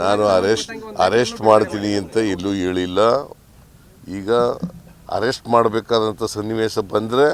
ನಾನು arrest arrest ಮಾಡ್ತೀನಿ ಅಂತ ಎಲ್ಲೂ ಹೇಳಿಲ್ಲ. ಈಗ ಅರೆಸ್ಟ್ ಮಾಡಬೇಕಾದಂಥ ಸನ್ನಿವೇಶ ಬಂದರೆ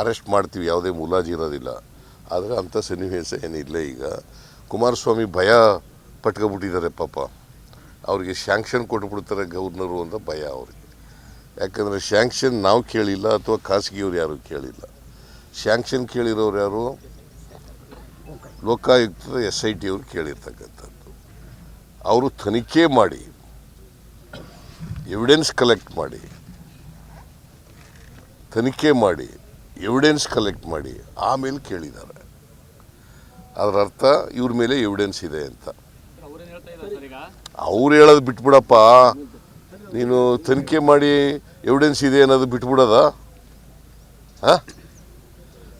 ಅರೆಸ್ಟ್ ಮಾಡ್ತೀವಿ, ಯಾವುದೇ ಮುಲಾಜಿ ಇರೋದಿಲ್ಲ. ಆದರೆ ಅಂಥ ಸನ್ನಿವೇಶ ಏನಿಲ್ಲ ಈಗ. ಕುಮಾರಸ್ವಾಮಿ ಭಯ ಪಟ್ಕೊಬಿಟ್ಟಿದ್ದಾರೆ ಪಾಪ. ಅವ್ರಿಗೆ ಶ್ಯಾಂಕ್ಷನ್ ಕೊಟ್ಬಿಡ್ತಾರೆ ಗವರ್ನರು ಅಂತ ಭಯ ಅವ್ರಿಗೆ. ಯಾಕಂದರೆ ಶ್ಯಾಂಕ್ಷನ್ ನಾವು ಕೇಳಿಲ್ಲ ಅಥವಾ ಖಾಸಗಿಯವ್ರು ಯಾರು ಕೇಳಿಲ್ಲ. ಶ್ಯಾಂಕ್ಷನ್ ಕೇಳಿರೋರು ಯಾರು? ಲೋಕಾಯುಕ್ತದ ಎಸ್ ಐ ಟಿ ಅವರು ಕೇಳಿರ್ತಕ್ಕಂಥದ್ದು. ಅವರು ತನಿಖೆ ಮಾಡಿ ಎವಿಡೆನ್ಸ್ ಕಲೆಕ್ಟ್ ಮಾಡಿ, ತನಿಖೆ ಮಾಡಿ ಎವಿಡೆನ್ಸ್ ಕಲೆಕ್ಟ್ ಮಾಡಿ, ಆಮೇಲೆ ಕೇಳಿದ್ದಾರೆ. ಅದರ ಅರ್ಥ ಇವ್ರ ಮೇಲೆ ಎವಿಡೆನ್ಸ್ ಇದೆ ಅಂತ. ಅವ್ರು ಹೇಳೋದು ಬಿಟ್ಬಿಡಪ್ಪ. ನೀನು ತನಿಖೆ ಮಾಡಿ ಎವಿಡೆನ್ಸ್ ಇದೆ ಅನ್ನೋದು ಬಿಟ್ಬಿಡೋದ? ಹಾಂ?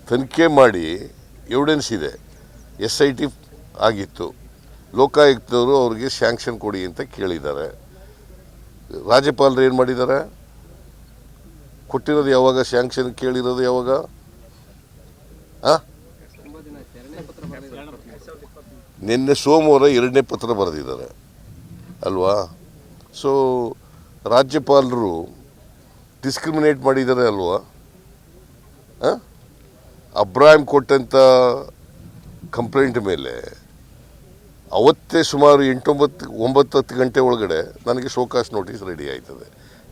ತನಿಖೆ ಮಾಡಿ ಎವಿಡೆನ್ಸ್ ಇದೆ. ಎಸ್ ಐ ಟಿ ಆಗಿತ್ತು. ಲೋಕಾಯುಕ್ತವರು ಅವ್ರಿಗೆ ಸ್ಯಾಂಕ್ಷನ್ ಕೊಡಿ ಅಂತ ಕೇಳಿದ್ದಾರೆ. ರಾಜ್ಯಪಾಲರು ಏನು ಮಾಡಿದ್ದಾರೆ? ಕೊಟ್ಟಿರೋದು ಯಾವಾಗ? ಸ್ಯಾಂಕ್ಷನ್ ಕೇಳಿರೋದು ಯಾವಾಗ? ನಿನ್ನೆ ಸೋಮವಾರ ಎರಡನೇ ಪತ್ರ ಬರೆದಿದ್ದಾರೆ. ಅಲ್ವಾ? ಸೊ ರಾಜ್ಯಪಾಲರು ಡಿಸ್ಕ್ರಿಮಿನೇಟ್ ಮಾಡಿದ್ದಾರೆ ಅಲ್ವಾ? ಅಬ್ರಾಹಿಂ ಕೊಟ್ಟಂಥ ಕಂಪ್ಲೇಂಟ್ ಮೇಲೆ ಅವತ್ತೇ ಸುಮಾರು ಎಂಟೊಂಬತ್ತು, ಒಂಬತ್ತು, ಹತ್ತು ಗಂಟೆ ಒಳಗಡೆ ನನಗೆ ಶೋಕಾಸ್ ನೋಟಿಸ್ ರೆಡಿ ಆಯ್ತದೆ.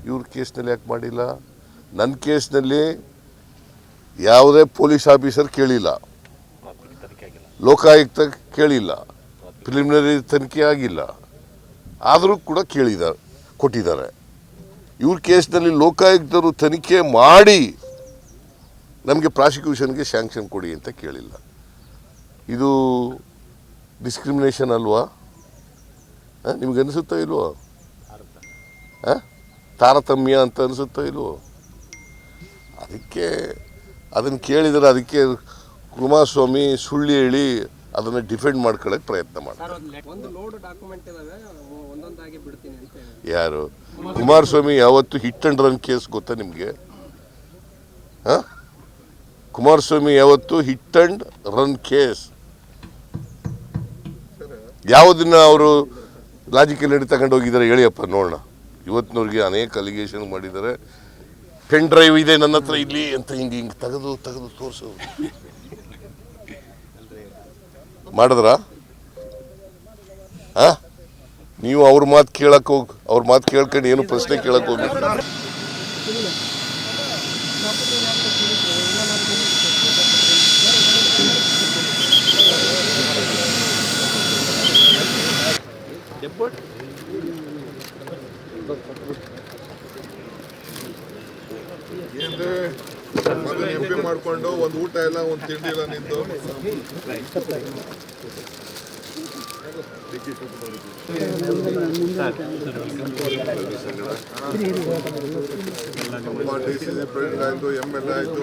ಇವ್ರ ಕೇಸ್ನಲ್ಲಿ ಯಾಕೆ ಮಾಡಿಲ್ಲ? ನನ್ನ ಕೇಸ್ನಲ್ಲಿ ಯಾವುದೇ ಪೊಲೀಸ್ ಆಫೀಸರ್ ಕೇಳಿಲ್ಲ. ಲೋಕಾಯುಕ್ತ ಕೇಳಿಲ್ಲ. ಪ್ರಿಲಿಮಿನರಿ ತನಿಖೆ ಆಗಿಲ್ಲ. ಆದರೂ ಕೂಡ ಕೇಳಿದ, ಕೊಟ್ಟಿದ್ದಾರೆ. ಇವ್ರ ಕೇಸ್ನಲ್ಲಿ ಲೋಕಾಯುಕ್ತರು ತನಿಖೆ ಮಾಡಿ ನಮಗೆ ಪ್ರಾಸಿಕ್ಯೂಷನ್ಗೆ ಸ್ಯಾಂಕ್ಷನ್ ಕೊಡಿ ಅಂತ ಕೇಳಿಲ್ಲ. ಇದು ಡಿಸ್ಕ್ರಿಮಿನೇಷನ್ ಅಲ್ವಾ? ನಿಮ್ಗೆ ಅನಿಸುತ್ತೋ ಇಲ್ವೋ? ತಾರತಮ್ಯ ಅಂತ ಅನಿಸುತ್ತೋ ಇಲ್ವೋ? ಅದಕ್ಕೆ ಅದನ್ನು ಕೇಳಿದರೆ ಅದಕ್ಕೆ ಕುಮಾರಸ್ವಾಮಿ ಸುಳ್ಳು ಹೇಳಿ ಅದನ್ನು ಡಿಫೆಂಡ್ ಮಾಡ್ಕೊಳ್ಳೋಕೆ ಪ್ರಯತ್ನ ಮಾಡ್ತಾರೆ. ಯಾರು? ಕುಮಾರಸ್ವಾಮಿ ಯಾವತ್ತು ಹಿಟ್ ಅಂಡ್ ರನ್ ಕೇಸ್ ಗೊತ್ತಾ ನಿಮಗೆ? ಹಾಂ? ಕುಮಾರಸ್ವಾಮಿ ಯಾವತ್ತು ಹಿಟ್ ಅಂಡ್ ರನ್ ಕೇಸ್ ಯಾವುದನ್ನ ಅವರು ಲಾಜಿಕಲ್ ನಡಿ ತಗೊಂಡು ಹೋಗಿದ್ದಾರೆ ಹೇಳಿಯಪ್ಪ, ನೋಡೋಣ. ಇವತ್ತಿನವ್ರಿಗೆ ಅನೇಕ ಅಲಿಗೇಷನ್ ಮಾಡಿದ್ದಾರೆ. ಪೆನ್ ಡ್ರೈವ್ ಇದೆ ನನ್ನ ಹತ್ರ ಇಲ್ಲಿ ಅಂತ ಹಿಂಗೆ ಹಿಂಗೆ ತೆಗೆದು ತೆಗೆದು ತೋರಿಸು. ಮಾಡಿದ್ರಾ? ನೀವು ಅವ್ರ ಮಾತು ಕೇಳಕ್ ಹೋಗ್, ಅವ್ರ ಮಾತು ಕೇಳ್ಕೊಂಡು ಏನು ಪ್ರಶ್ನೆ ಕೇಳಕ್ ಹೋಗಿ ಏನ್ರಿ ಎಂಪಿ ಎಂ ಮಾಡ್ಕೊಂಡು ಒಂದು ಊಟ ಇಲ್ಲ ಒಂದು ತಿಂಡಿ ಇಲ್ಲ ನಿಂತು. ಡಿ ಆಯ್ತು ಎಂ ಎಲ್ ಆಯ್ತು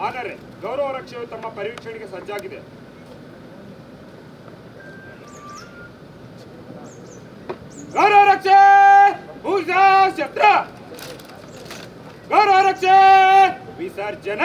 ಆದರೆ ಗೌರವ ರಕ್ಷೆಯು ತಮ್ಮ ಪರಿವೀಕ್ಷಣೆಗೆ ಸಜ್ಜಾಗಿದೆ. ಗೌರವ ರಕ್ಷೆ! ಪೂಜಾ ಶಸ್ತ್ರ! ಗೌರವ ರಕ್ಷೆ! ವಿಸರ್ಜನೆ!